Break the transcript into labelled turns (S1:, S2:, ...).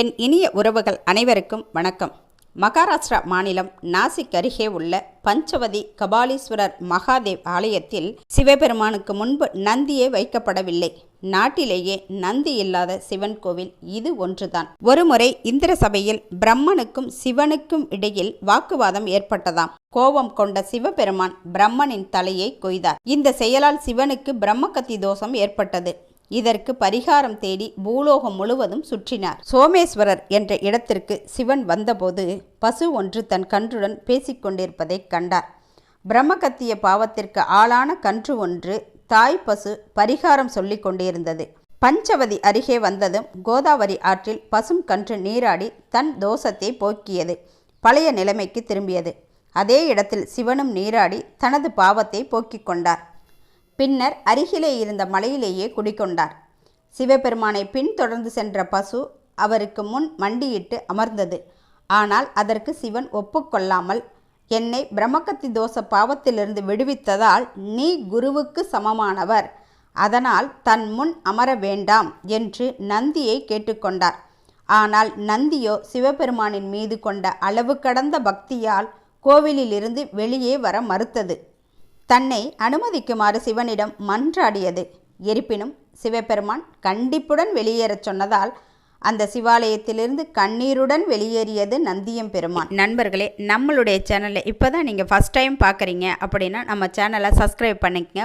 S1: என் இனிய உறவுகள் அனைவருக்கும் வணக்கம். மகாராஷ்டிரா மாநிலம் நாசிக் அருகே உள்ள பஞ்சவதி கபாலீஸ்வரர் மகாதேவ் ஆலயத்தில் சிவபெருமானுக்கு முன்பு நந்தியே வைக்கப்படவில்லை. நாட்டிலேயே நந்தி இல்லாத சிவன் கோவில் இது ஒன்றுதான். ஒருமுறை இந்திர சபையில் பிரம்மனுக்கும் சிவனுக்கும் இடையில் வாக்குவாதம் ஏற்பட்டதாம். கோபம் கொண்ட சிவபெருமான் பிரம்மனின் தலையை கொய்தார். இந்த செயலால் சிவனுக்கு பிரம்மகத்தி தோஷம் ஏற்பட்டது. இதற்கு பரிகாரம் தேடி பூலோகம் முழுவதும் சுற்றினார். சோமேஸ்வரர் என்ற இடத்திற்கு சிவன் வந்தபோது பசு ஒன்று தன் கன்றுடன் பேசிக்கொண்டிருப்பதை கண்டார். பிரம்மகத்திய பாவத்திற்கு ஆளான கன்று ஒன்று தாய் பசு பரிகாரம் சொல்லிக் கொண்டிருந்தது. பஞ்சவதி அருகே வந்ததும் கோதாவரி ஆற்றில் பசும் கன்று நீராடி தன் தோஷத்தை போக்கியது. பழைய நிலைமைக்கு திரும்பியது. அதே இடத்தில் சிவனும் நீராடி தனது பாவத்தை போக்கிக் கொண்டார். பின்னர் அருகிலே இருந்த மலையிலேயே குடிக்கொண்டார் சிவபெருமானை பின்தொடர்ந்து சென்ற பசு அவருக்கு முன் மண்டியிட்டு அமர்ந்தது. ஆனால் அதற்கு சிவன் ஒப்புக்கொள்ளாமல் என்னை பிரம்மகத்தி தோஷ பாவத்திலிருந்து விடுவித்ததால் நீ குருவுக்கு சமமானவர். அதனால் தன் முன் அமர வேண்டாம் என்று நந்தியை கேட்டுக்கொண்டார். ஆனால் நந்தியோ சிவபெருமானின் மீது கொண்ட அளவு கடந்த பக்தியால் கோவிலிலிருந்து வெளியே வர மறுத்தது. தன்னை அனுமதிக்குமாறு சிவனிடம் மன்றாடியது. இருப்பினும் சிவபெருமான் கண்டிப்புடன் வெளியேறச் சொன்னதால் அந்த சிவாலயத்திலிருந்து கண்ணீருடன் வெளியேறியது நந்தியம் பெருமான். நண்பர்களே நம்மளுடைய சேனலை இப்போ தான் நீங்கள் ஃபஸ்ட் டைம் பார்க்குறீங்க அப்படின்னா நம்ம சேனலை சப்ஸ்கிரைப் பண்ணிக்கங்க.